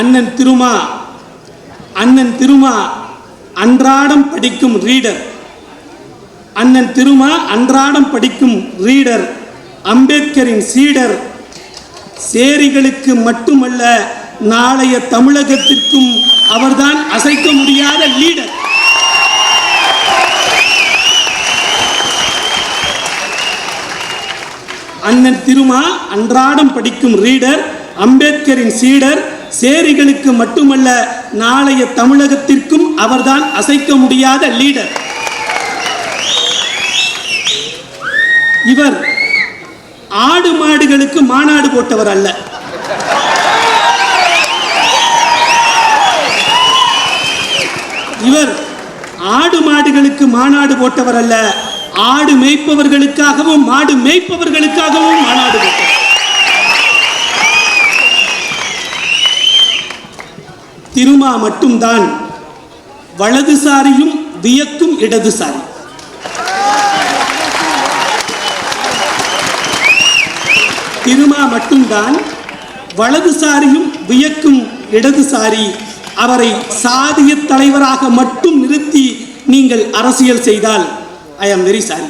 அண்ணன் திருமா அண்ணன் திருமா அன்றாடம் படிக்கும் ரீடர். அண்ணன் திருமா அன்றாடம் படிக்கும் ரீடர் அம்பேத்கரின் சீடர். சேரிகளுக்கு மட்டுமல்ல நாளைய தமிழகத்திற்கும் அவர்தான் அசைக்க முடியாத லீடர். அண்ணன் திருமா அன்றாடம் படிக்கும் ரீடர் அம்பேத்கரின் சீடர் சேரிகளுக்கு மட்டுமல்ல நாளைய தமிழகத்திற்கும் அவர்தான் அசைக்க முடியாத லீடர். இவர் ஆடு மாடுகளுக்கு மாநாடு போட்டவர் அல்ல. இவர் ஆடு மாடுகளுக்கு மாநாடு போட்டவர் அல்ல ஆடு மேய்ப்பவர்களுக்காகவும் மாடு மேய்ப்பவர்களுக்காகவும் மாநாடு போட்டவர் திருமா மட்டும்தான் வலதுசாரியும் வியக்கும் இடதுசாரி திருமா மட்டும்தான் வலதுசாரியும் வியக்கும் இடதுசாரி அவரை சாதிய தலைவராக மட்டும் நிறுத்தி நீங்கள் அரசியல் செய்தால் ஐ ஆம் வெரி சாரி